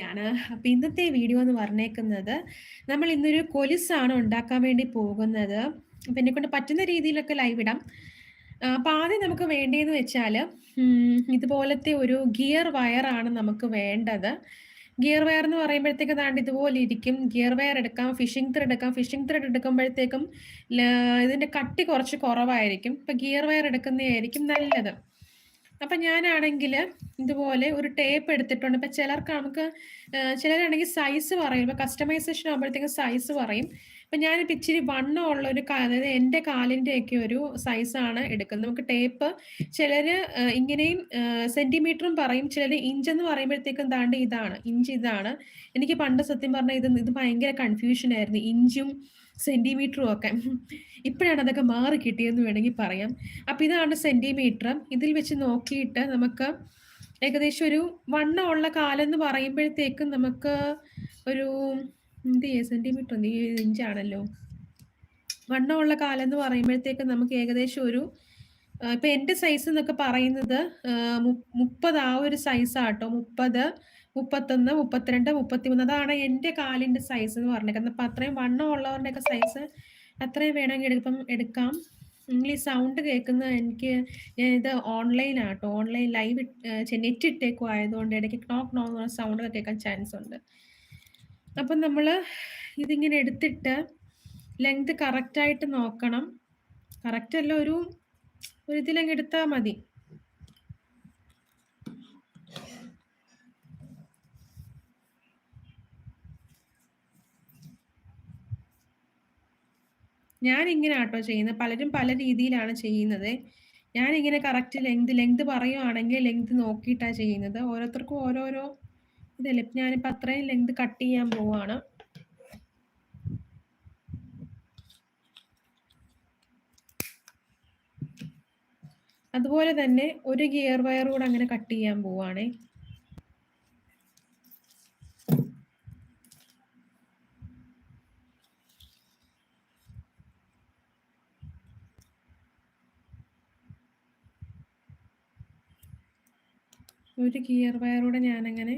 യാണ്. അപ്പൊ ഇന്നത്തെ വീഡിയോ എന്ന് പറഞ്ഞേക്കുന്നത് നമ്മൾ ഇന്നൊരു കൊലുസാണ് ഉണ്ടാക്കാൻ വേണ്ടി പോകുന്നത്. അപ്പൊ എന്നെ കൊണ്ട് പറ്റുന്ന രീതിയിലൊക്കെ ലൈവ് ഇടാം. അപ്പൊ ആദ്യം നമുക്ക് വേണ്ടതെന്ന് വെച്ചാൽ ഇതുപോലത്തെ ഒരു ഗിയർ വയറാണ് നമുക്ക് വേണ്ടത്. ഗിയർ വയർ എന്ന് പറയുമ്പോഴത്തേക്ക് താണ്ട് ഇതുപോലെ ഇരിക്കും. ഗിയർ വയർ എടുക്കാം ഫിഷിംഗ് ത്രെഡ് എടുക്കാം. ഫിഷിംഗ് ത്രെഡ് എടുക്കുമ്പോഴത്തേക്കും ഇതിന്റെ കട്ടി കുറച്ച് കുറവായിരിക്കും. ഇപ്പൊ ഗിയർ വയർ എടുക്കുന്നതായിരിക്കും നല്ലത്. അപ്പൊ ഞാനാണെങ്കിൽ ഇതുപോലെ ഒരു ടേപ്പ് എടുത്തിട്ടുണ്ട്. ഇപ്പൊ ചിലർക്ക് നമുക്ക് ചിലരാണെങ്കിൽ സൈസ് പറയും. ഇപ്പൊ കസ്റ്റമൈസേഷൻ ആകുമ്പോഴത്തേക്കും സൈസ് പറയും. അപ്പൊ ഞാനിപ്പോ ഇച്ചിരി വണ്ണമുള്ള ഒരു അതായത് എന്റെ കാലിന്റെ ഒക്കെ ഒരു സൈസാണ് എടുക്കുന്നത്. നമുക്ക് ടേപ്പ് ചിലര് ഇങ്ങനെയും സെന്റിമീറ്ററും പറയും. ചിലര് ഇഞ്ച് എന്ന് പറയുമ്പോഴത്തേക്കും താണ്ട് ഇതാണ് ഇഞ്ച് ഇതാണ്. എനിക്ക് പണ്ട് സത്യം പറഞ്ഞാൽ ഇത് ഇത് ഭയങ്കര കൺഫ്യൂഷൻ ആയിരുന്നു. ഇഞ്ചും സെന്റിമീറ്ററും ഒക്കെ ഇപ്പോഴാണ് അതൊക്കെ മാറി കിട്ടിയെന്ന് വേണമെങ്കിൽ പറയാം. അപ്പം ഇതാണ് സെന്റിമീറ്റർ ഇതിൽ വെച്ച് നോക്കിയിട്ട് നമുക്ക് ഏകദേശം ഒരു വണ്ണമുള്ള കാലെന്ന് പറയുമ്പോഴത്തേക്കും നമുക്ക് ഒരു എന്ത് ചെയ്യാം സെന്റിമീറ്റർ ഇഞ്ചാണല്ലോ വണ്ണമുള്ള കാലെന്ന് പറയുമ്പോഴത്തേക്കും നമുക്ക് ഏകദേശം ഒരു ഇപ്പം എന്റെ സൈസ് എന്നൊക്കെ പറയുന്നത് മുപ്പത് ആ ഒരു സൈസാട്ടോ മുപ്പത് മുപ്പത്തൊന്ന് മുപ്പത്തിരണ്ട് മുപ്പത്തിമൂന്ന്. അതാണ് എന്റെ കാലിന്റെ സൈസ് എന്ന് പറഞ്ഞേക്കുന്നത് അപ്പൊ അത്രയും വണ്ണം ഉള്ളവരുടെ ഒക്കെ സൈസ് അത്രയും വേണമെങ്കിൽ എടുപ്പം എടുക്കാം. നിങ്ങൾ ഈ സൗണ്ട് കേൾക്കുന്ന എനിക്ക് ഞാൻ ഇത് ഓൺലൈനാട്ടോ ഓൺലൈൻ ലൈവ് നെറ്റ് ഇട്ടേക്കും ആയതുകൊണ്ട് ഇടയ്ക്ക് നോക്ക് എന്ന് സൗണ്ട് സൗണ്ടൊക്കെ കേൾക്കാൻ ചാൻസ് ഉണ്ട്. അപ്പം നമ്മൾ ഇതിങ്ങനെ എടുത്തിട്ട് ലെങ്ത് കറക്റ്റായിട്ട് നോക്കണം. കറക്റ്റ് അല്ല ഒരു ഒരു ഇതിലങ്ങ് എടുത്താൽ മതി. ഞാൻ ഇങ്ങനെ ആട്ടോ ചെയ്യുന്നത്. പലരും പല രീതിയിലാണ് ചെയ്യുന്നത്. ഞാൻ ഇങ്ങനെ കറക്റ്റ് ലെങ്ത് ലെങ്ത് പറയുവാണെങ്കിൽ ലെങ്ത് നോക്കിയിട്ടാണ് ചെയ്യുന്നത്. ഓരോരുത്തർക്കും ഓരോരോ ഇതല്ലേ. ഞാനിപ്പോൾ അത്രയും ലെങ്ത് കട്ട് ചെയ്യാൻ പോവാണ്. അതുപോലെ തന്നെ ഒരു ഗിയർ വയർ കൂടെ അങ്ങനെ കട്ട് ചെയ്യാൻ പോവാണേ. ഒരു ഗിയർ വയറൂടെ ഞാനങ്ങനെ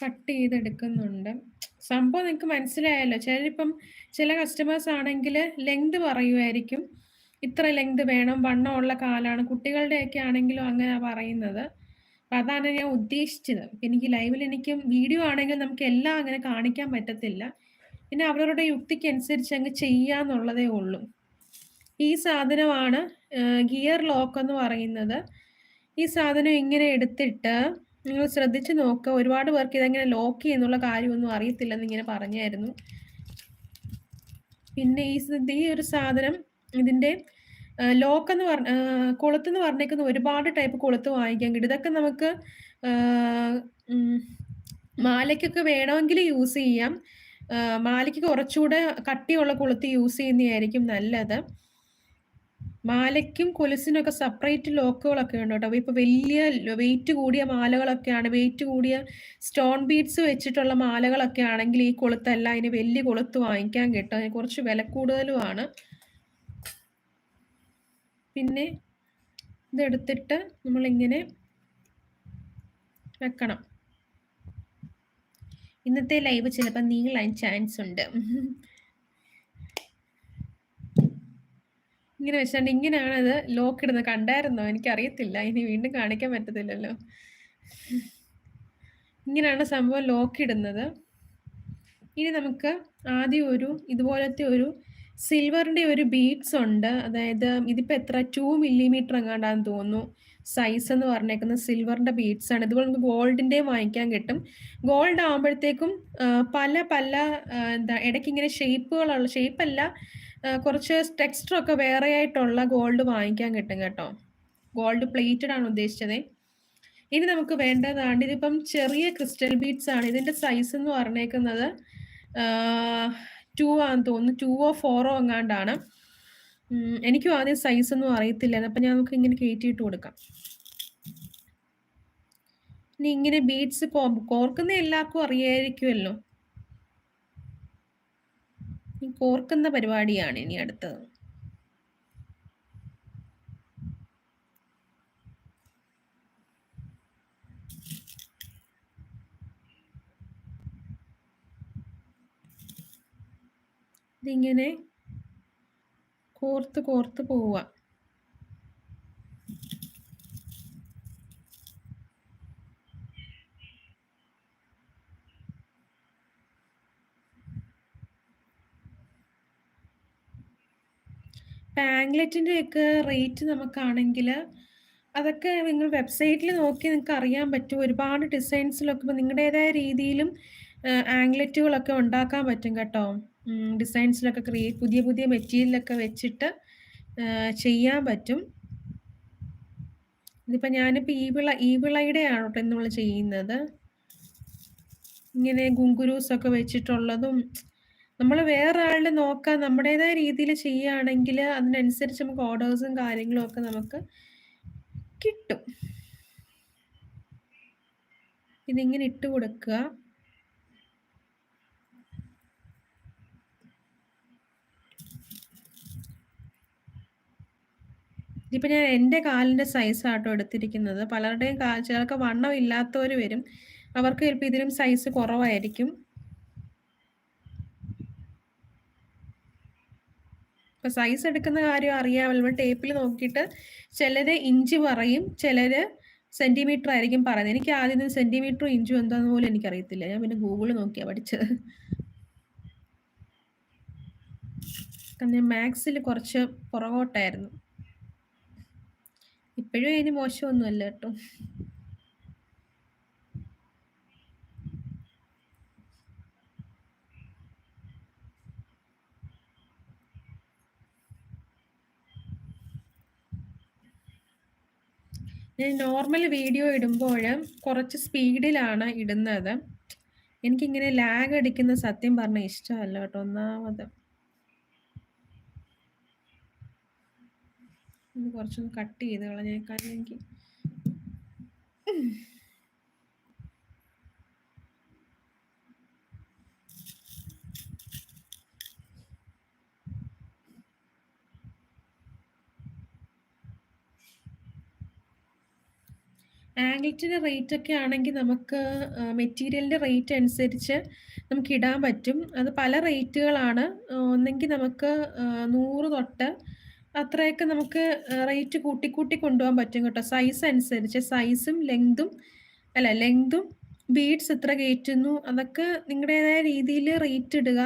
കട്ട് ചെയ്തെടുക്കുന്നുണ്ട് സംഭവം നിങ്ങൾക്ക് മനസ്സിലായല്ലോ? ചിലരിപ്പം ചില കസ്റ്റമേഴ്സ് ആണെങ്കിൽ ലെങ്ത് പറയുമായിരിക്കും ഇത്ര ലെങ്ത് വേണം വണ്ണമുള്ള കാലാണ് കുട്ടികളുടെയൊക്കെ ആണെങ്കിലും അങ്ങനെ പറയുന്നത്. അപ്പം അതാണ് ഞാൻ ഉദ്ദേശിച്ചത്. എനിക്ക് ലൈവിൽ എനിക്കും വീഡിയോ ആണെങ്കിൽ നമുക്ക് എല്ലാം അങ്ങനെ കാണിക്കാൻ പറ്റത്തില്ല. പിന്നെ അവരവരുടെ യുക്തിക്കനുസരിച്ച് അങ്ങ് ചെയ്യാന്നുള്ളതേ ഉള്ളൂ. ഈ സാധനമാണ് ഗിയർ ലോക്ക് എന്ന് പറയുന്നത്. ഈ സാധനം ഇങ്ങനെ എടുത്തിട്ട് നിങ്ങൾ ശ്രദ്ധിച്ച് നോക്കുക ഒരുപാട് പേർക്ക് ഇതെങ്ങനെ ലോക്ക് ചെയ്യുന്നുള്ള കാര്യമൊന്നും അറിയത്തില്ലെന്ന് ഇങ്ങനെ പറഞ്ഞായിരുന്നു. പിന്നെ ഈ ഈ ഒരു സാധനം ഇതിന്റെ ലോക്ക് എന്ന് പറഞ്ഞ കൊളുത്ത് എന്ന് പറഞ്ഞേക്കുന്ന ഒരുപാട് ടൈപ്പ് കൊളുത്ത് വാങ്ങിക്കാൻ കിട്ടും. ഇതൊക്കെ നമുക്ക് മാലയ്ക്കൊക്കെ വേണമെങ്കിൽ യൂസ് ചെയ്യാം. മാലയ്ക്ക് കുറച്ചുകൂടെ കട്ടിയുള്ള കൊളുത്ത് യൂസ് ചെയ്യുന്നതായിരിക്കും നല്ലത്. മാലയ്ക്കും കൊലുസിനൊക്കെ സെപ്പറേറ്റ് ലോക്കുകളൊക്കെ ഉണ്ട് കേട്ടോ ഇപ്പൊ വലിയ വെയിറ്റ് കൂടിയ മാലകളൊക്കെയാണ് വെയിറ്റ് കൂടിയ സ്റ്റോൺ ബീഡ്സ് വെച്ചിട്ടുള്ള മാലകളൊക്കെ ആണെങ്കിൽ ഈ കൊളുത്തല്ല അതിന് വലിയ കൊളുത്ത് വാങ്ങിക്കാൻ കിട്ടും. അതിന് കുറച്ച് വില കൂടുതലുമാണ്. പിന്നെ ഇതെടുത്തിട്ട് നമ്മളിങ്ങനെ വെക്കണം. ഇന്നത്തെ ലൈവ് ചിലപ്പോൾ നീളാൻ ചാൻസ് ഉണ്ട്. ഇങ്ങനെ വെച്ചാണ്ട് ഇങ്ങനെയാണ് അത് ലോക്ക് ഇടുന്നത്. കണ്ടായിരുന്നോ? എനിക്കറിയത്തില്ല. ഇനി വീണ്ടും കാണിക്കാൻ പറ്റത്തില്ലല്ലോ. ഇങ്ങനെയാണ് സംഭവം ലോക്ക് ഇടുന്നത്. ഇനി നമുക്ക് ആദ്യം ഒരു ഇതുപോലത്തെ ഒരു സിൽവറിന്റെ ഒരു ബീഡ്സ് ഉണ്ട്. അതായത് ഇതിപ്പോൾ എത്ര? ടു മില്ലിമീറ്റർ എങ്ങാണ്ടാന്ന് തോന്നുന്നു. സൈസ് എന്ന് പറഞ്ഞേക്കുന്ന സിൽവറിന്റെ ബീഡ്സ് ആണ്. ഇതുപോലെ നമുക്ക് ഗോൾഡിന്റെയും വാങ്ങിക്കാൻ കിട്ടും. ഗോൾഡ് ആകുമ്പോഴത്തേക്കും പല പല എന്താ ഇടയ്ക്ക് ഇങ്ങനെ ഷേപ്പുകളുള്ള ഷേപ്പല്ല കുറച്ച് ടെക്സ്റ്ററൊക്കെ വേറെ ആയിട്ടുള്ള ഗോൾഡ് വാങ്ങിക്കാൻ കിട്ടും കേട്ടോ. ഗോൾഡ് പ്ലേറ്റഡ് ആണ് ഉദ്ദേശിച്ചത്. ഇനി നമുക്ക് വേണ്ടതാണ് ഇതിപ്പം ചെറിയ ക്രിസ്റ്റൽ ബീഡ്സ് ആണ്. ഇതിന്റെ സൈസ് എന്ന് പറഞ്ഞേക്കുന്നത് ടു ആണെന്ന് തോന്നുന്നു. ടൂവോ ഫോറോ എങ്ങാണ്ടാണ്. എനിക്കും ആദ്യം സൈസ് ഒന്നും അറിയത്തില്ല അപ്പം ഞാൻ നമുക്ക് ഇങ്ങനെ കയറ്റിയിട്ട് കൊടുക്കാം. ഇനി ഇങ്ങനെ ബീഡ്സ് കോർക്കുന്ന എല്ലാവർക്കും അറിയായിരിക്കുമല്ലോ. ഇനി കോർക്കുന്ന പരിപാടിയാണ് ഇനി അടുത്തത്. ഇതിങ്ങനെ കോർത്ത് കോർത്ത് പോവുക. പാങ്ക്ലെറ്റിന്റെ ഒക്കെ റേറ്റ് നമുക്കാണെങ്കിൽ അതൊക്കെ നിങ്ങൾ വെബ്സൈറ്റിൽ നോക്കി നിങ്ങൾക്ക് അറിയാൻ പറ്റും. ഒരുപാട് ഡിസൈൻസിലൊക്കെ ഇപ്പോൾ നിങ്ങളുടേതായ രീതിയിലും ആംഗ്ലറ്റുകളൊക്കെ ഉണ്ടാക്കാൻ പറ്റും കേട്ടോ. ഡിസൈൻസിലൊക്കെ ക്രിയേറ്റ് പുതിയ പുതിയ മെറ്റീരിയലൊക്കെ വെച്ചിട്ട് ചെയ്യാൻ പറ്റും. ഇതിപ്പോൾ ഞാനിപ്പോൾ ഈ വിള ഈ വിളയുടെ ആണ് കേട്ടോ നമ്മൾ ചെയ്യുന്നത്. ഇങ്ങനെ ഗുങ്കുരൂസൊക്കെ വെച്ചിട്ടുള്ളതും നമ്മൾ വേറെ ആളുടെ നോക്കാൻ നമ്മുടേതായ രീതിയിൽ ചെയ്യുകയാണെങ്കിൽ അതിനനുസരിച്ച് നമുക്ക് ഓർഡേഴ്സും കാര്യങ്ങളും ഒക്കെ നമുക്ക് കിട്ടും. ഇതിങ്ങനെ ഇട്ട് കൊടുക്കുക. ഇതിപ്പോൾ ഞാൻ എന്റെ കാലിന്റെ സൈസാട്ടോ എടുത്തിരിക്കുന്നത്. പലരുടെയും കാൽ ചിലർക്ക് വണ്ണം ഇല്ലാത്തവർ വരും. അവർക്ക് ചിലപ്പോൾ ഇതിലും സൈസ് കുറവായിരിക്കും. ഇപ്പൊ സൈസ് എടുക്കുന്ന കാര്യം അറിയാമല്ലോ ടേപ്പിൽ നോക്കിയിട്ട് ചിലര് ഇഞ്ച് പറയും ചിലര് സെന്റിമീറ്റർ ആയിരിക്കും പറയുന്നത്. എനിക്ക് ആദ്യം സെന്റിമീറ്ററും ഇഞ്ചും എന്താന്ന് പോലും എനിക്കറിയത്തില്ല. ഞാൻ പിന്നെ ഗൂഗിൾ നോക്കിയാ പഠിച്ചത്. ഞാൻ മാത്സിൽ കുറച്ച് പുറകോട്ടായിരുന്നു. ഇപ്പോഴും ഇനി മോശമൊന്നുമല്ല കേട്ടോ. ഞാൻ നോർമൽ വീഡിയോ ഇടുമ്പോൾ കുറച്ച് സ്പീഡിലാണ് ഇടുന്നത്. എനിക്കിങ്ങനെ ലാഗ് അടിക്കുന്ന സത്യം പറഞ്ഞ ഇഷ്ടമല്ല കേട്ടോ. ഒന്നാമത് കുറച്ചൊന്ന് കട്ട് ചെയ്ത് കളഞ്ഞേക്കാൻ എനിക്ക്. ആംഗ്ലറ്റിന്റെ റേറ്റ് ഒക്കെ ആണെങ്കിൽ നമുക്ക് മെറ്റീരിയലിന്റെ റേറ്റ് അനുസരിച്ച് നമുക്ക് ഇടാൻ പറ്റും. അത് പല റേറ്റുകളാണ് ഒന്നെങ്കിൽ നമുക്ക് നൂറ് തൊട്ട് അത്രയൊക്കെ നമുക്ക് റേറ്റ് കൂട്ടി കൂട്ടി കൊണ്ടുപോകാൻ പറ്റും കേട്ടോ. സൈസ് അനുസരിച്ച് സൈസും ലെങ്തും അല്ല ലെങ്തും ബീഡ്സ് എത്ര കയറ്റുന്നു അതൊക്കെ നിങ്ങളുടേതായ രീതിയിൽ റേറ്റ് ഇടുക.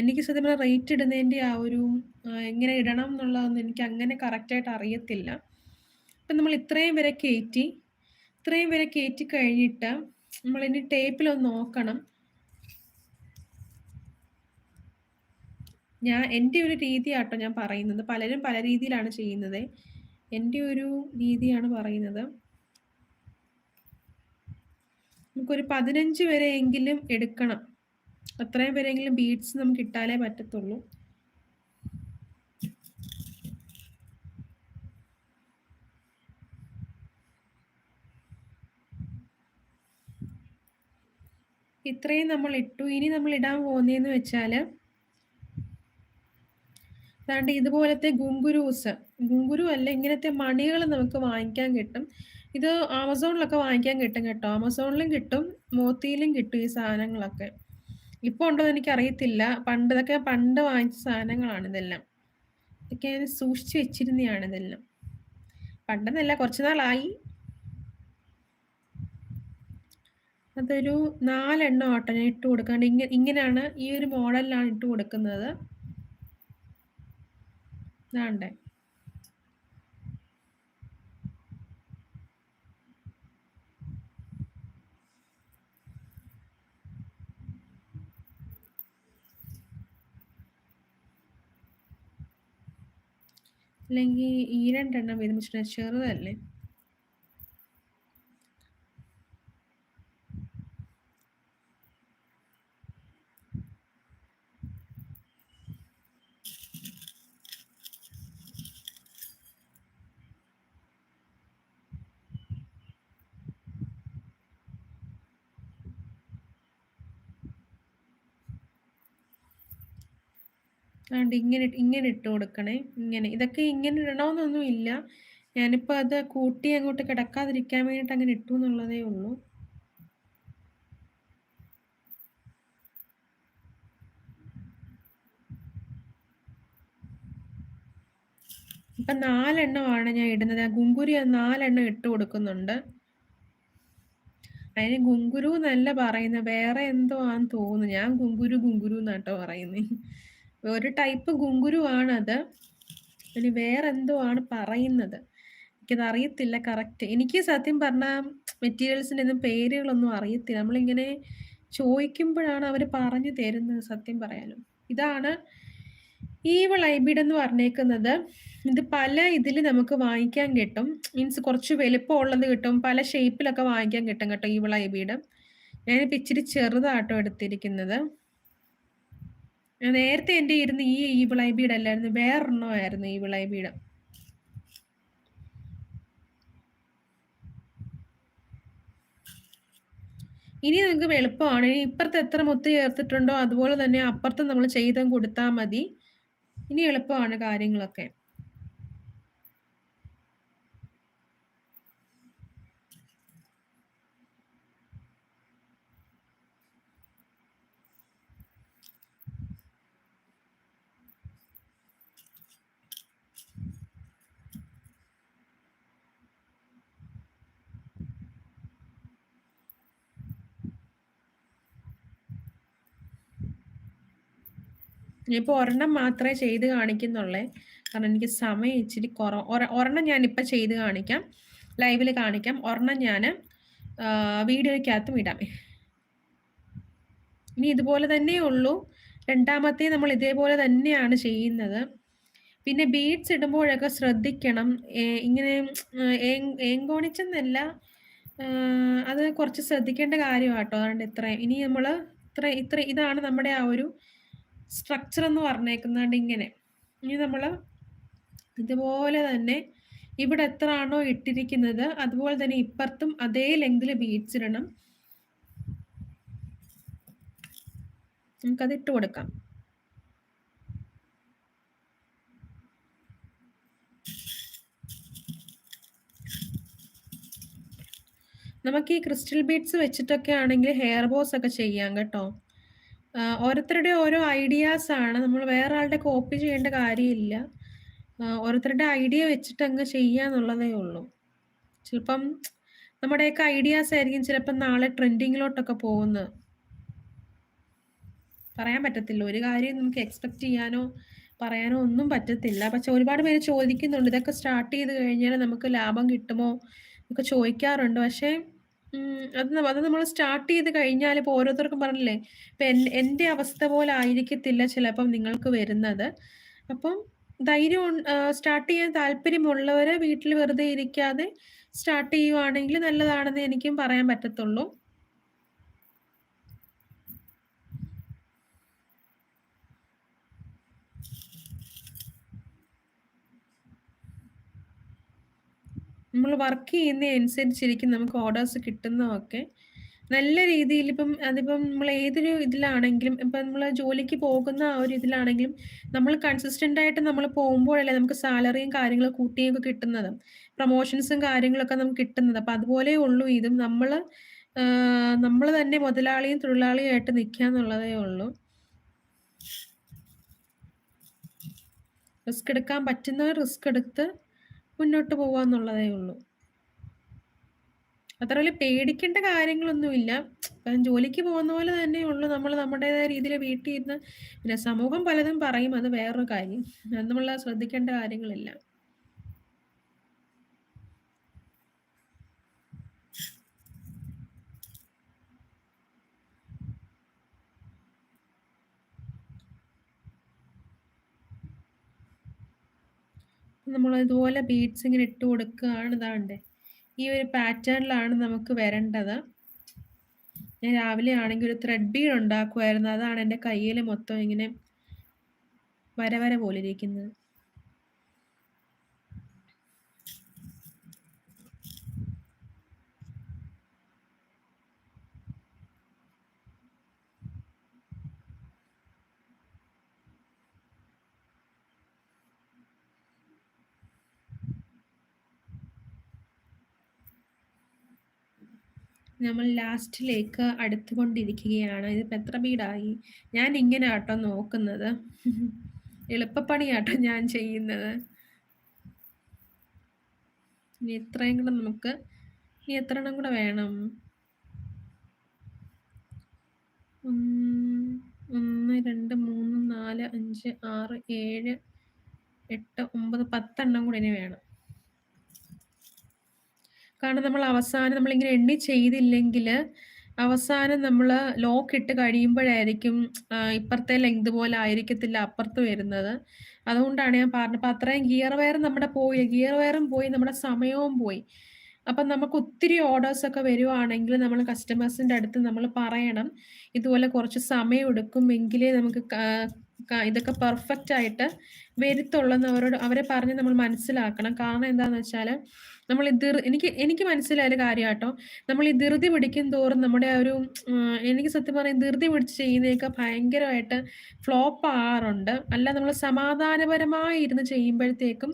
എനിക്ക് സത്യം റേറ്റ് ഇടുന്നതിന്റെ ആ ഒരു എങ്ങനെ ഇടണം എന്നുള്ളതൊന്നും എനിക്ക് അങ്ങനെ കറക്റ്റായിട്ട് അറിയത്തില്ല. അപ്പം നമ്മൾ ഇത്രയും വരെ കയറ്റി. ഇത്രയും വരെ കയറ്റി കഴിഞ്ഞിട്ട് നമ്മൾ ഇനി ടേപ്പിലൊന്ന് നോക്കണം. ഞാൻ എന്റെ ഒരു രീതിയാട്ടോ ഞാൻ പറയുന്നത്. പലരും പല രീതിയിലാണ് ചെയ്യുന്നത്. എന്റെ ഒരു രീതിയാണ് പറയുന്നത്. നമുക്കൊരു പതിനഞ്ച് വരെയെങ്കിലും എടുക്കണം. അത്രയും വരെയെങ്കിലും ബീഡ്സ് നമുക്ക് ഇട്ടാലേ പറ്റത്തുള്ളൂ. ഇത്രയും നമ്മൾ ഇട്ടു. ഇനി നമ്മൾ ഇടാൻ പോകുന്നതെന്ന് വെച്ചാൽ അതാണ്ട് ഇതുപോലത്തെ ഗുങ്കുരൂസ് ഗുങ്കുരു അല്ല ഇങ്ങനത്തെ മണികൾ നമുക്ക് വാങ്ങിക്കാൻ കിട്ടും. ഇത് ആമസോണിലൊക്കെ വാങ്ങിക്കാൻ കിട്ടും കേട്ടോ. ആമസോണിലും കിട്ടും മോത്തിയിലും കിട്ടും ഈ സാധനങ്ങളൊക്കെ. ഇപ്പോൾ ഉണ്ടോ എന്ന് എനിക്കറിയത്തില്ല. പണ്ട് ഇതൊക്കെ പണ്ട് വാങ്ങിച്ച സാധനങ്ങളാണ് ഇതെല്ലാം. ഇതൊക്കെ ഞാൻ സൂക്ഷിച്ചു വെച്ചിരുന്നതാണ് ഇതെല്ലാം. പണ്ടെന്നല്ല കുറച്ച് നാളായി. അതൊരു നാലെണ്ണം ആട്ടോ ഞാൻ ഇട്ട് കൊടുക്കാണ്ട്. ഇങ്ങനെ ഇങ്ങനെയാണ് ഈ ഒരു മോഡലിലാണ് ഇട്ട് കൊടുക്കുന്നത്. ഇതാണ്ടേ. അല്ലെങ്കിൽ ഈ രണ്ടെണ്ണം വീതം വെച്ചിട്ട് ചെറുതല്ലേ? അതുകൊണ്ട് ഇങ്ങനെ ഇങ്ങനെ ഇട്ട് കൊടുക്കണേ. ഇങ്ങനെ. ഇതൊക്കെ ഇങ്ങനെ ഇടണമെന്നൊന്നും ഇല്ല. ഞാനിപ്പോൾ അത് കൂട്ടി അങ്ങോട്ട് കിടക്കാതിരിക്കാൻ വേണ്ടിയിട്ട് അങ്ങനെ ഇട്ടു എന്നുള്ളതേ ഉള്ളൂ. ഇപ്പൊ നാലെണ്ണമാണ് ഞാൻ ഇടുന്നത്. ആ ഗുങ്കുരി നാലെണ്ണം ഇട്ട് കൊടുക്കുന്നുണ്ട്. അതിന് ഗുങ്കുരു എന്നല്ല പറയുന്നത്. വേറെ എന്തോ ആന്ന് തോന്നുന്നു. ഞാൻ ഗുങ്കുരു ഗുങ്കുരു എന്നാട്ടോ പറയുന്നേ. ഒരു ടൈപ്പ് ഗുങ്കുരു ആണത് ഇനി വേറെന്തോ ആണ് പറയുന്നത്. എനിക്കത് അറിയത്തില്ല കറക്റ്റ് എനിക്ക് സത്യം പറഞ്ഞാൽ മെറ്റീരിയൽസിന്റെ ഒന്നും പേരുകളൊന്നും അറിയത്തില്ല. നമ്മളിങ്ങനെ ചോദിക്കുമ്പോഴാണ് അവർ പറഞ്ഞു തരുന്നത് സത്യം പറയാനും. ഇതാണ് ഈ ലൈബീഡ് എന്ന് പറഞ്ഞേക്കുന്നത്. ഇത് പല ഇതിൽ നമുക്ക് വാങ്ങിക്കാൻ കിട്ടും. മീൻസ് കുറച്ച് വലുപ്പമുള്ളത് കിട്ടും. പല ഷേപ്പിലൊക്കെ വാങ്ങിക്കാൻ കിട്ടും കേട്ടോ ഈ ലൈബീഡ് ഞാനിപ്പോൾ ഇച്ചിരി ചെറുതാട്ടോ എടുത്തിരിക്കുന്നത്. നേരത്തെ എന്റെ ഇരുന്ന് ഈ ഈ വിളൈബീഡ് അല്ലായിരുന്നു വേറൊരെണ്ണമായിരുന്നു ഈ വിളൈബീഡ് ഇനി നിങ്ങൾക്ക് എളുപ്പമാണ്. ഇനി ഇപ്പുറത്ത് എത്ര മുത്ത് ചേർത്തിട്ടുണ്ടോ അതുപോലെ തന്നെ അപ്പുറത്ത് നമ്മൾ ചെയ്തും കൊടുത്താൽ മതി. ഇനി എളുപ്പമാണ് കാര്യങ്ങളൊക്കെ. ഇനിയിപ്പോൾ ഒരെണ്ണം മാത്രമേ ചെയ്ത് കാണിക്കുന്നുള്ളേ. കാരണം എനിക്ക് സമയം ഇച്ചിരി കുറവ്. ഒരെണ്ണം ഞാനിപ്പോൾ ചെയ്ത് കാണിക്കാം. ലൈവിൽ കാണിക്കാം. ഒരെണ്ണം ഞാൻ വീഡിയോയ്ക്കകത്തും ഇടാമേ ഇനി ഇതുപോലെ തന്നെ ഉള്ളൂ. രണ്ടാമത്തെ നമ്മൾ ഇതേപോലെ തന്നെയാണ് ചെയ്യുന്നത്. പിന്നെ ബീഡ്സ് ഇടുമ്പോഴൊക്കെ ശ്രദ്ധിക്കണം. ഇങ്ങനെ ഏങ്കോണിച്ചെന്നല്ല അത് കുറച്ച് ശ്രദ്ധിക്കേണ്ട കാര്യമാട്ടോ. അതുകൊണ്ട് ഇത്രയും. ഇനി നമ്മൾ ഇത്ര ഇത്ര ഇതാണ് നമ്മുടെ ആ ഒരു സ്ട്രക്ചർ എന്ന് പറഞ്ഞേക്കുന്നുണ്ട് ഇങ്ങനെ. ഇനി നമ്മൾ ഇതുപോലെ തന്നെ ഇവിടെ എത്ര ആണോ ഇട്ടിരിക്കുന്നത്? അതുപോലെ തന്നെ ഇപ്പുറത്തും അതേ ലെങ്തിൽ ബീഡ്സ് ഇടണം നമുക്കത് ഇട്ട് കൊടുക്കാം. നമുക്ക് ഈ ക്രിസ്റ്റൽ ബീഡ്സ് വെച്ചിട്ടൊക്കെ ആണെങ്കിൽ ഹെയർ ബോസ് ഒക്കെ ചെയ്യാം കേട്ടോ. ഓരോരുത്തരുടെ ഓരോ ഐഡിയാസ് ആണ്. നമ്മൾ വേറെ ആളുടെ കോപ്പി ചെയ്യേണ്ട കാര്യമില്ല. ഓരോരുത്തരുടെ ഐഡിയ വെച്ചിട്ട് അങ്ങ് ചെയ്യാന്നുള്ളതേ ഉള്ളൂ. ചിലപ്പം നമ്മുടെയൊക്കെ ഐഡിയാസ് ആയിരിക്കും ചിലപ്പം നാളെ ട്രെൻഡിങ്ങിലോട്ടൊക്കെ പോകുന്നത്. പറയാൻ പറ്റത്തില്ല. ഒരു കാര്യം നമുക്ക് എക്സ്പെക്ട് ചെയ്യാനോ പറയാനോ ഒന്നും പറ്റത്തില്ല. പക്ഷെ ഒരുപാട് പേര് ചോദിക്കുന്നുണ്ട്. ഇതൊക്കെ സ്റ്റാർട്ട് ചെയ്ത് കഴിഞ്ഞാൽ നമുക്ക് ലാഭം കിട്ടുമോ? ഒക്കെ ചോദിക്കാറുണ്ട്. പക്ഷേ അത് അത് നമ്മൾ സ്റ്റാർട്ട് ചെയ്ത് കഴിഞ്ഞാൽ ഇപ്പോ ഓരോരുത്തർക്കും പറഞ്ഞില്ലേ ഇപ്പൊ എന്റെ അവസ്ഥ പോലെ ആയിരിക്കത്തില്ല ചിലപ്പം നിങ്ങൾക്ക് വരുന്നത്. അപ്പം ധൈര്യം സ്റ്റാർട്ട് ചെയ്യാൻ താല്പര്യമുള്ളവര് വീട്ടിൽ വെറുതെ ഇരിക്കാതെ സ്റ്റാർട്ട് ചെയ്യുവാണെങ്കിൽ നല്ലതാണെന്ന് എനിക്കും പറയാൻ പറ്റത്തുള്ളൂ. നമ്മൾ വർക്ക് ചെയ്യുന്നതിനനുസരിച്ചിരിക്കും നമുക്ക് ഓർഡേഴ്സ് കിട്ടുന്നതൊക്കെ. നല്ല രീതിയിൽ ഇപ്പം അതിപ്പം നമ്മൾ ഏതൊരു ഇതിലാണെങ്കിലും ഇപ്പം നമ്മൾ ജോലിക്ക് പോകുന്ന ആ ഒരു ഇതിലാണെങ്കിലും നമ്മൾ കൺസിസ്റ്റന്റ് ആയിട്ട് നമ്മൾ പോകുമ്പോഴല്ലേ നമുക്ക് സാലറിയും കാര്യങ്ങളും കൂട്ടിയൊക്കെ കിട്ടുന്നത്. പ്രൊമോഷൻസും കാര്യങ്ങളൊക്കെ നമുക്ക് കിട്ടുന്നത്. അപ്പം അതുപോലെ ഉള്ളൂ ഇതും. നമ്മൾ നമ്മൾ തന്നെ മുതലാളിയും തൊഴിലാളിയും ആയിട്ട് നിൽക്കുക എന്നുള്ളതേ ഉള്ളൂ. റിസ്ക് എടുക്കാൻ പറ്റുന്നവർ റിസ്ക് എടുത്ത് മുന്നോട്ട് പോവാന്നുള്ളതേ ഉള്ളൂ. അത്ര വലിയ പേടിക്കേണ്ട കാര്യങ്ങളൊന്നുമില്ല. ഇപ്പം ജോലിക്ക് പോകുന്ന പോലെ തന്നെ ഉള്ളു. നമ്മൾ നമ്മുടേതായ രീതിയിൽ വീട്ടിൽ ഇരുന്ന് പിന്നെ സമൂഹം പലതും പറയും. അത് വേറൊരു കാര്യം. അത് നമ്മൾ ശ്രദ്ധിക്കേണ്ട കാര്യങ്ങളില്ല. നമ്മൾ ഇതുപോലെ ബീഡ്സ് ഇങ്ങനെ ഇട്ട് കൊടുക്കുകയാണ്. ഇതാണ്ട് ഈ ഒരു പാറ്റേണിലാണ് നമുക്ക് വരേണ്ടത്. ഞാൻ രാവിലെ ആണെങ്കിൽ ഒരു ത്രെഡ് ബീഡ് ഉണ്ടാക്കുമായിരുന്നു. അതാണ് എന്റെ കയ്യിൽ മൊത്തം ഇങ്ങനെ വര വര നമ്മൾ ലാസ്റ്റിലേക്ക് അടുത്തുകൊണ്ടിരിക്കുകയാണ്. ഇതിപ്പോൾ എത്ര ബീഡായി ഞാൻ ഇങ്ങനെ ആട്ടോ നോക്കുന്നത്. എളുപ്പപ്പണിയാട്ടോ ഞാൻ ചെയ്യുന്നത്. ഇനി ഇത്രയും കൂടെ നമുക്ക് ഇനി എത്ര എണ്ണം കൂടെ വേണം? ഒന്ന് രണ്ട് മൂന്ന് നാല് അഞ്ച് ആറ് ഏഴ് എട്ട് ഒമ്പത് പത്തെണ്ണം കൂടെ ഇനി വേണം. കാരണം നമ്മൾ അവസാനം നമ്മളിങ്ങനെ എണ്ണി ചെയ്തില്ലെങ്കിൽ അവസാനം നമ്മൾ ലോക്ക് ഇട്ട് കഴിയുമ്പോഴായിരിക്കും ഇപ്പുറത്തെ ലെങ്ത് പോലെ ആയിരിക്കത്തില്ല അപ്പുറത്ത് വരുന്നത്. അതുകൊണ്ടാണ് ഞാൻ പറഞ്ഞത്. അപ്പം അത്രയും ഗിയർ വയർ നമ്മുടെ പോയി. ഗിയർ വയറും പോയി. നമ്മുടെ സമയവും പോയി. അപ്പം നമുക്ക് ഒത്തിരി ഓർഡേഴ്സ് ഒക്കെ വരുവാണെങ്കിൽ നമ്മൾ കസ്റ്റമേഴ്സിന്റെ അടുത്ത് നമ്മൾ പറയണം. ഇതുപോലെ കുറച്ച് സമയം എടുക്കും എങ്കിലേ നമുക്ക് ഇതൊക്കെ പെർഫെക്റ്റ് ആയിട്ട് വരുത്തുള്ളെന്ന് അവരോട് അവരെ പറഞ്ഞ് നമ്മൾ മനസ്സിലാക്കണം. കാരണം എന്താണെന്ന് വെച്ചാൽ നമ്മൾ ഈ ധിർ എനിക്ക് എനിക്ക് മനസ്സിലായ ഒരു കേട്ടോ നമ്മൾ ഈ ധൃതി പിടിക്കും തോറും നമ്മുടെ ആ ഒരു എനിക്ക് സത്യം പറയാം ധൃതി പിടിച്ച് ചെയ്യുന്നതൊക്കെ ഭയങ്കരമായിട്ട് ഫ്ലോപ്പ് ആകാറുണ്ട് അല്ല നമ്മൾ സമാധാനപരമായി ഇരുന്ന് ചെയ്യുമ്പോഴത്തേക്കും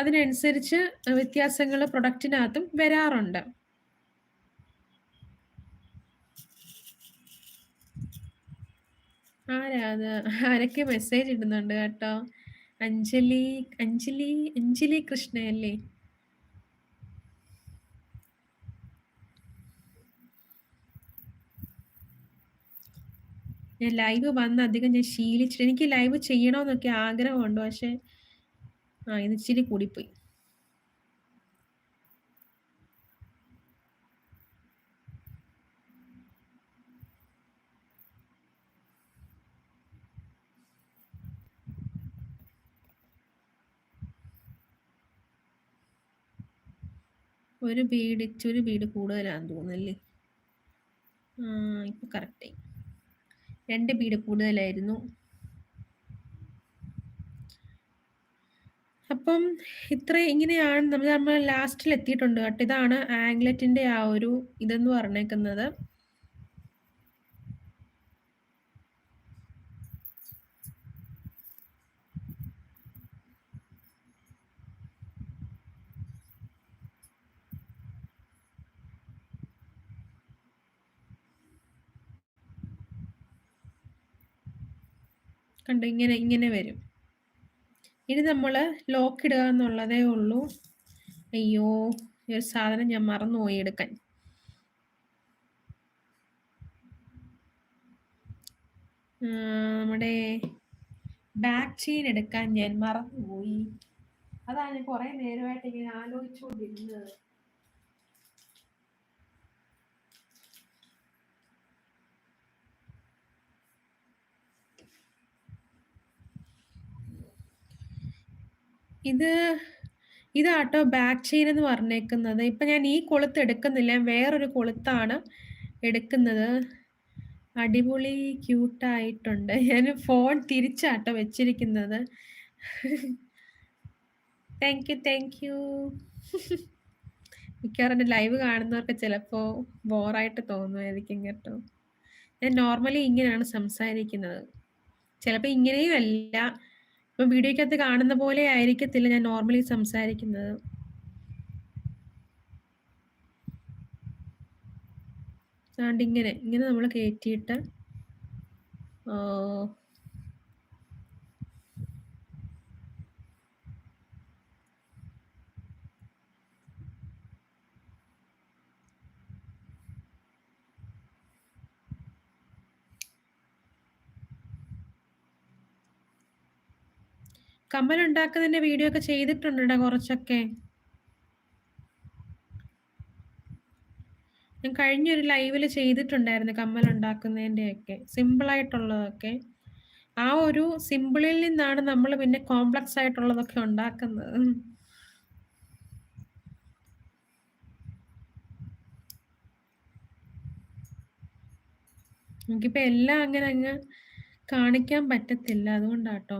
അതിനനുസരിച്ച് വ്യത്യാസങ്ങൾ പ്രൊഡക്റ്റിനകത്തും വരാറുണ്ട്. ആരാത് ആരൊക്കെ മെസ്സേജ് ഇടുന്നുണ്ട് കേട്ടോ. അഞ്ജലി അഞ്ജലി അഞ്ജലി കൃഷ്ണയല്ലേ? ഞാൻ ലൈവ് വന്ന് അധികം ഞാൻ ശീലിച്ചിട്ട് എനിക്ക് ലൈവ് ചെയ്യണമെന്നൊക്കെ ആഗ്രഹമുണ്ട്. പക്ഷേ ആ ഇത് ഇച്ചിരി കൂടിപ്പോയി. ഒരു ബീഡ് ഇച്ചൊരു ബീഡ് കൂടുതലാണെന്ന് തോന്നുന്നല്ലേ ഇപ്പൊ കറക്റ്റായി രണ്ട് പീഡ കൂടുതലായിരുന്നു. അപ്പം ഇത്ര ഇങ്ങനെയാണ് നമ്മൾ നമ്മൾ ലാസ്റ്റിൽ എത്തിയിട്ടുണ്ട് കേട്ടോ. ഇതാണ് ആംഗ്ലറ്റിന്റെ ആ ഒരു ഇതെന്ന് പറഞ്ഞേക്കുന്നത്. കണ്ടു? ഇങ്ങനെ ഇങ്ങനെ വരും. ഇനി നമ്മൾ ലോക്ക് ഇടുക എന്നുള്ളതേ ഉള്ളൂ. അയ്യോ ഈ ഒരു സാധനം ഞാൻ മറന്നുപോയി എടുക്കാൻ. നമ്മുടെ ബാക്ക് ചെയിൻ എടുക്കാൻ ഞാൻ മറന്നുപോയി. അതാണ് കുറേ നേരമായിട്ട് ഇങ്ങനെ ആലോചിച്ചുകൊണ്ടിരുന്നത്. ഇത് ഇതാട്ടോ ബാക്ക് ചെയിൻ എന്ന് പറഞ്ഞേക്കുന്നത്. ഇപ്പം ഞാൻ ഈ കൊളുത്ത് എടുക്കുന്നില്ല. വേറൊരു കൊളുത്താണ് എടുക്കുന്നത്. അടിപൊളി ക്യൂട്ടായിട്ടുണ്ട് ഞാൻ ഫോൺ തിരിച്ചാട്ടോ വെച്ചിരിക്കുന്നത്. താങ്ക് യു താങ്ക് യു മിക്കവാറും എന്റെ ലൈവ് കാണുന്നവർക്ക് ചിലപ്പോൾ ബോറായിട്ട് തോന്നുമായിരിക്കും കേട്ടോ. ഞാൻ നോർമലി ഇങ്ങനെയാണ് സംസാരിക്കുന്നത്. ചിലപ്പോൾ ഇങ്ങനെയും അല്ല. ഇപ്പൊ വീഡിയോയ്ക്കകത്ത് കാണുന്ന പോലെ ആയിരിക്കത്തില്ല ഞാൻ നോർമലി സംസാരിക്കുന്നത്. ഇങ്ങനെ ഇങ്ങനെ നമ്മൾ കയറ്റിയിട്ട് കമ്മൽ ഉണ്ടാക്കുന്നതിന്റെ വീഡിയോ ഒക്കെ ചെയ്തിട്ടുണ്ട് കുറച്ചൊക്കെ? ഞാൻ കഴിഞ്ഞൊരു ലൈവിൽ ചെയ്തിട്ടുണ്ടായിരുന്നു കമ്മൽ ഉണ്ടാക്കുന്നതിന്റെ ഒക്കെ സിമ്പിളായിട്ടുള്ളതൊക്കെ ആ ഒരു സിമ്പിളിൽ നിന്നാണ് നമ്മൾ പിന്നെ കോംപ്ലക്സ് ആയിട്ടുള്ളതൊക്കെ ഉണ്ടാക്കുന്നത്. എനിക്കിപ്പോൾ എല്ലാം അങ്ങനെ അങ്ങ് കാണിക്കാൻ പറ്റത്തില്ല. അതുകൊണ്ടാട്ടോ.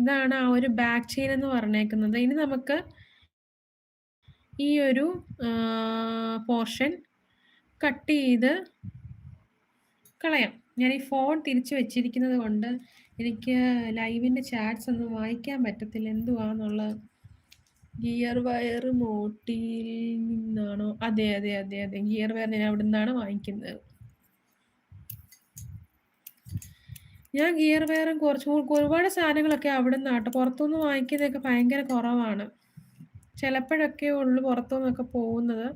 ഇതാണ് ആ ഒരു ബാക്ക് ചെയിൻ എന്ന് പറഞ്ഞേക്കുന്നത്. ഇനി നമുക്ക് ഈ ഒരു പോർഷൻ കട്ട് ചെയ്ത് കളയാം. ഞാൻ ഈ ഫോൺ തിരിച്ചു വെച്ചിരിക്കുന്നത് കൊണ്ട് എനിക്ക് ലൈവിന്റെ ചാറ്റ്സ് ഒന്നും വായിക്കാൻ പറ്റത്തില്ല. എന്തുവാന്നുള്ള ഗിയർ വയർ മോട്ടിയിൽ നിന്നാണോ? അതെ അതെ അതെ അതെ. ഗിയർ വയർ ഞാൻ അവിടെ നിന്നാണ് വാങ്ങിക്കുന്നത്. ഞാൻ ഗിയർ വയറും കുറച്ച് ഒരുപാട് സാധനങ്ങളൊക്കെ അവിടെ നിന്നാട്ടോ പുറത്തുനിന്ന് വാങ്ങിക്കുന്നതൊക്കെ ഭയങ്കര കുറവാണ്. ചിലപ്പോഴൊക്കെ ഉള്ളു പുറത്തുനിന്നൊക്കെ പോകുന്നത്.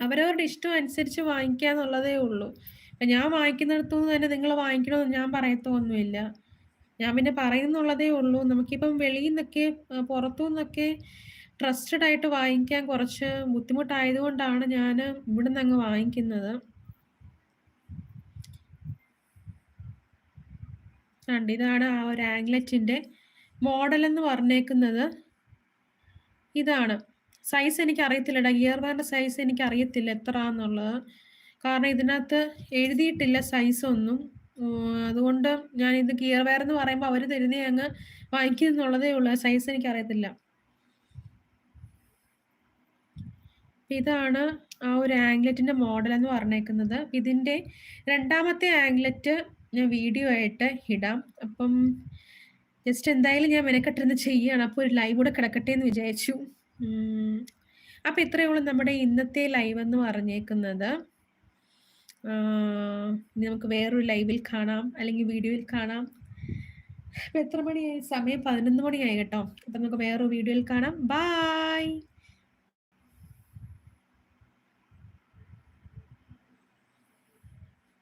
അവരവരുടെ ഇഷ്ടം അനുസരിച്ച് വാങ്ങിക്കുക എന്നുള്ളതേ ഉള്ളൂ. ഇപ്പം ഞാൻ വാങ്ങിക്കുന്നിടത്തുനിന്ന് തന്നെ നിങ്ങൾ വാങ്ങിക്കണമെന്ന് ഞാൻ പറയത്തൊന്നുമില്ല. ഞാൻ പിന്നെ പറയുന്നുള്ളതേ ഉള്ളൂ. നമുക്കിപ്പം വെളിയിൽ നിന്നൊക്കെ പുറത്തു നിന്നൊക്കെ ട്രസ്റ്റഡ് ആയിട്ട് വാങ്ങിക്കാൻ കുറച്ച് ബുദ്ധിമുട്ടായതുകൊണ്ടാണ് ഞാൻ ഇവിടെ നിന്ന് അങ്ങ് വാങ്ങിക്കുന്നത്. കണ്ട് ഇതാണ് ആ ഒരു ആംഗ്ലറ്റിന്റെ മോഡൽ എന്ന് പറഞ്ഞേക്കുന്നത്. ഇതാണ്. സൈസ് എനിക്ക് അറിയത്തില്ലടാ ഗിയർ ബാറിന്റെ സൈസ് എനിക്ക് അറിയത്തില്ല എത്ര എന്നുള്ളത് കാരണം ഇതിനകത്ത് എഴുതിയിട്ടില്ല സൈസ് ഒന്നും. അതുകൊണ്ട് ഞാൻ ഇത് ഗിയർ വയർ എന്ന് പറയുമ്പോൾ അവർ തരുന്നേ അങ്ങ് വാങ്ങിക്കുന്നുള്ളതേ ഉള്ളൂ. സൈസ് എനിക്ക് അറിയത്തില്ല ഇതാണ് ആ ഒരു ആംഗ്ലറ്റിന്റെ മോഡൽ എന്ന് പറഞ്ഞേക്കുന്നത്. ഇതിന്റെ രണ്ടാമത്തെ ആംഗ്ലറ്റ് ഞാൻ വീഡിയോ ആയിട്ട് ഇടാം. അപ്പം ജസ്റ്റ് എന്തായാലും ഞാൻ മെനക്കെട്ടിരുന്ന് ചെയ്യുകയാണ് അപ്പോൾ ഒരു ലൈവ് കൂടെ കിടക്കട്ടെ എന്ന് വിചാരിച്ചു. അപ്പം ഇത്രയേ ഉള്ളൂ നമ്മുടെ ഇന്നത്തെ ലൈവ് എന്ന് പറഞ്ഞേക്കുന്നത്. നമുക്ക് വേറൊരു ലൈവിൽ കാണാം. അല്ലെങ്കിൽ വീഡിയോയിൽ കാണാം. ഇപ്പം എത്ര മണിയായി? സമയം പതിനൊന്ന് മണിയായി കേട്ടോ. അപ്പം നമുക്ക് വേറൊരു വീഡിയോയിൽ കാണാം. ബായ്